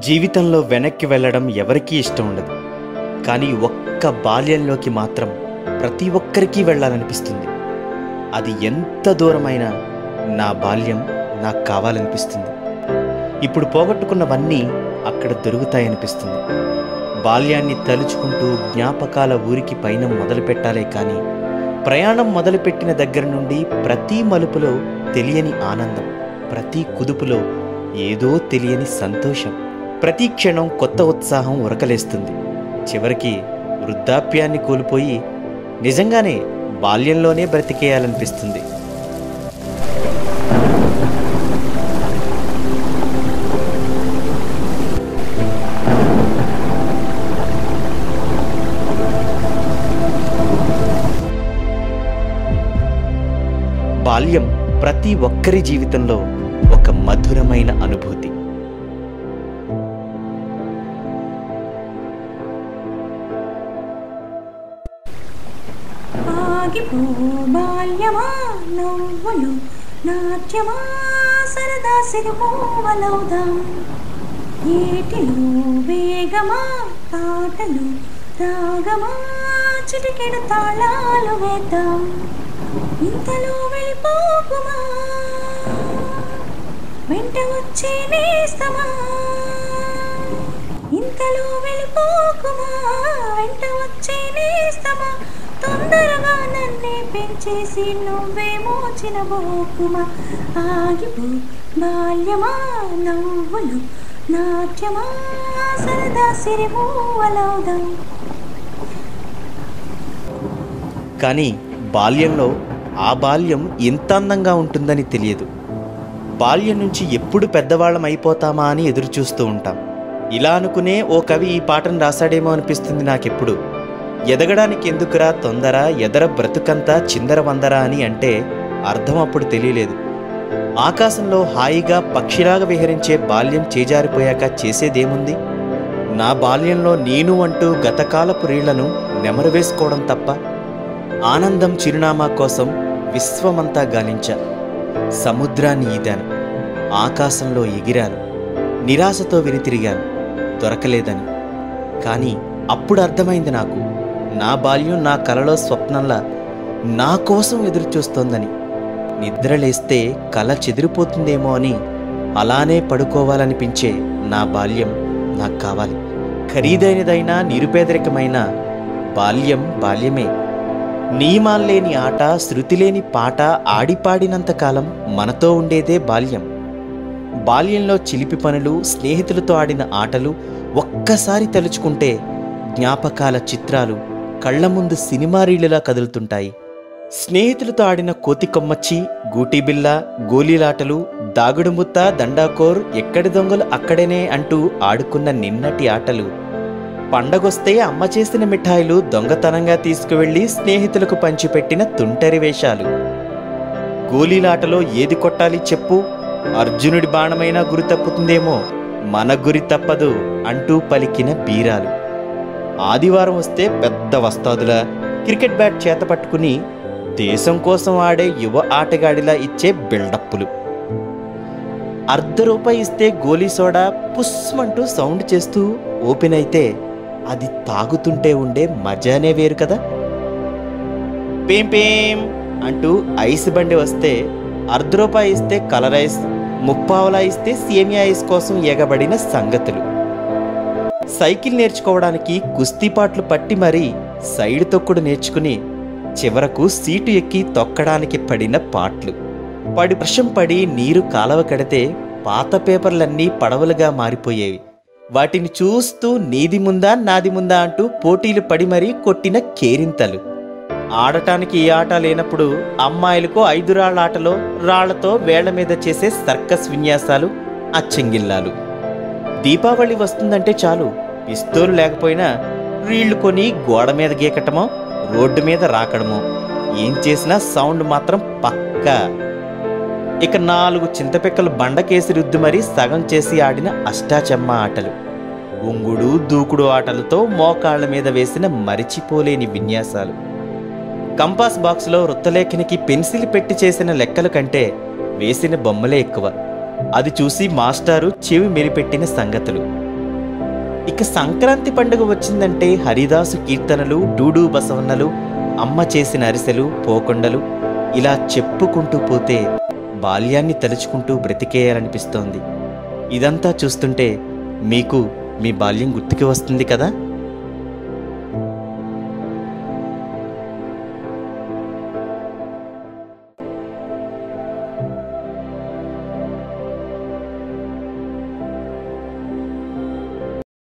జీవితంలో వెనక్కి వెళ్ళడం ఎవరికీ ఇష్టం ఉండదు. కానీ ఒక్క బాల్యంలోకి మాత్రం ప్రతి ఒక్కరికి వెళ్ళాలనిపిస్తుంది. అది ఎంత దూరమైనా నా బాల్యం నాకు కావాలనిపిస్తుంది. ఇప్పుడు పోగొట్టుకున్నవన్నీ అక్కడ దొరుకుతాయనిపిస్తుంది. బాల్యాన్ని తలుచుకుంటూ జ్ఞాపకాల ఊరికి పైన మొదలు పెట్టాలే కానీ ప్రయాణం మొదలుపెట్టిన దగ్గర నుండి ప్రతి మలుపులో తెలియని ఆనందం ప్రతి కుదుపులో ఏదో తెలియని సంతోషం. ప్రతి క్షణం కొత్త ఉత్సాహం ఉరకలేస్తుంది. చివరికి వృద్ధాప్యాన్ని కోల్పోయి నిజంగానే బాల్యంలోనే బ్రతికేయాలనిపిస్తుంది. బాల్యం ప్రతి ఒక్కరి జీవితంలో ఒక మధురమైన అనుభూతి. ఆగిపో బాల్యమా నవ్వులు నాట్యమా సరదా సిరిమూవలవుదాం ఏటిలో వేగమా పాటలు రాగమా చిటికెడు తాళాలు వేద్దాం. ఇంతలో వెళ్ళిపోకుమా? వెంట వచ్చే నేస్తమా? ఇంతలో వెళ్ళిపోకుమా? వెంట వచ్చే నేస్తమా? తొందరగా నన్నే పెంచేసి నువ్వే మోచిన బోకుమా ఆగిపో బాల్యమా నవ్వులు నాట్యమా సరదా సిరిమూవలవుదాం కానీ బాల్యంలో ఆ బాల్యం ఎంత అందంగా ఉంటుందని తెలియదు. బాల్యం నుంచి ఎప్పుడు పెద్దవాళ్ళం అయిపోతామా అని ఎదురుచూస్తూ ఉంటాం. ఇలా అనుకునే ఓ కవి ఈ పాటను రాశాడేమో అనిపిస్తుంది నాకెప్పుడు. ఎదగడానికి ఎందుకురా తొందర ఎదర బ్రతుకంతా చిందరవందరా అని అంటే అర్థం అప్పుడు తెలియలేదు. ఆకాశంలో హాయిగా పక్షిలాగా విహరించే బాల్యం చేజారిపోయాక చేసేదేముంది? నా బాల్యంలో నేను అంటూ గతకాలపు రీళ్ళను నెమరు వేసుకోవడం తప్ప ఆనందం చిరునామా కోసం విశ్వమంతా గాలించా సముద్రాన్ని ఈదాను ఆకాశంలో ఎగిరాను నిరాశతో వెనుతిరిగాను దొరకలేదని. కానీ అప్పుడు అర్థమైంది నాకు. నా బాల్యం నా కలలో స్వప్నంలా నా కోసం ఎదురుచూస్తోందని. నిద్రలేస్తే కల చెదిరిపోతుందేమో అని అలానే పడుకోవాలనిపించే నా బాల్యం నాకు కావాలి. ఖరీదైనదైనా నిరుపేదరికమైన బాల్యం బాల్యమే. నియమాల్లేని ఆట శృతిలేని పాట ఆడిపాడినంతకాలం మనతో ఉండేదే బాల్యం. బాల్యంలో చిలిపి పనులు స్నేహితులతో ఆడిన ఆటలు ఒక్కసారి తలుచుకుంటే జ్ఞాపకాల చిత్రాలు కళ్ళ ముందు సినిమా రీలులా కదులుతుంటాయి. స్నేహితులతో ఆడిన కోతి కొమ్మచ్చి గూటీబిల్ల గోలీలాటలు దాగుడుముత్త దండాకోర్ ఎక్కడి దొంగలు అక్కడనే అంటూ ఆడుకున్న నిన్నటి ఆటలు. పండగొస్తే అమ్మ చేసిన మిఠాయిలు దొంగతనంగా తీసుకువెళ్ళి స్నేహితులకు పంచిపెట్టిన తుంటరి వేషాలు. గోలీలాటలో ఏది కొట్టాలి చెప్పు అర్జునుడి బాణమైనా గురి తప్పుతుందేమో మన గురి తప్పదు అంటూ పలికిన బీరాలు. ఆదివారం వస్తే పెద్ద వస్తాదులా. క్రికెట్ బ్యాట్ చేత పట్టుకుని దేశం కోసం ఆడే యువ ఆటగాడిలా ఇచ్చే బిల్డప్పులు. అర్ధ రూపాయి ఇస్తే గోలీ సోడా పుస్మంటూ సౌండ్ చేస్తూ ఓపెన్ అయితే అది తాగుతుంటే ఉండే మజానే వేరు కదా. పేం పేం అంటూ ఐస్ బండి వస్తే అర్ధ రూపాయి ఇస్తే కలర్ ఐస్ ముప్పావలా ఇస్తే సేమియా ఐస్ కోసం ఎగబడిన సంగతులు. సైకిల్ నేర్చుకోవడానికి కుస్తీపాట్లు పట్టి మరీ సైడ్ తొక్కుడు నేర్చుకుని చివరకు సీటు ఎక్కి తొక్కడానికి పడిన పాట్లు. పడి వర్షం పడి నీరు కాలవ కడితే పాత పేపర్లన్నీ పడవలుగా మారిపోయేవి. వాటిని చూస్తూ నీది ముందా నాది ముందా అంటూ పోటీలు పడి మరీ కొట్టిన కేరింతలు. ఆడటానికి ఈ ఆట లేనప్పుడు అమ్మాయిలకు ఐదు రాళ్ళ ఆటలో రాళ్ళతో వేళ్ళ మీద చేసే సర్కస్ విన్యాసాలు అచ్చంగిల్లాలు. దీపావళి వస్తుందంటే చాలు. పిస్తూలు లేకపోయినా రీళ్ళు కొని గోడ మీద గీకటమో రోడ్డు మీద రాకడమో. ఏం చేసినా సౌండ్ మాత్రం పక్కా. ఇక నాలుగు చింతపిక్కలు బండకేసి రుద్దు మరీ సగం చేసి ఆడిన అష్టాచెమ్మ ఆటలు. ఉంగుడు దూకుడు ఆటలతో మోకాళ్ళ మీద వేసిన మరిచిపోలేని విన్యాసాలు. కంపాస్ బాక్స్లో వృత్తలేఖనికి పెన్సిల్ పెట్టి చేసిన లెక్కల కంటే వేసిన బొమ్మలే ఎక్కువ. అది చూసి మాస్టారు చెవి మెరిపెట్టిన సంగతులు. ఇక సంక్రాంతి పండుగ వచ్చిందంటే హరిదాసు కీర్తనలు డూడు బసవన్నలు అమ్మ చేసిన అరిసెలు పోకొండలు ఇలా చెప్పుకుంటూ పోతే బాల్యాన్ని తలుచుకుంటూ బ్రతికేయాలనిపిస్తోంది. ఇదంతా చూస్తుంటే మీకు మీ బాల్యం గుర్తుకి వస్తుంది కదా?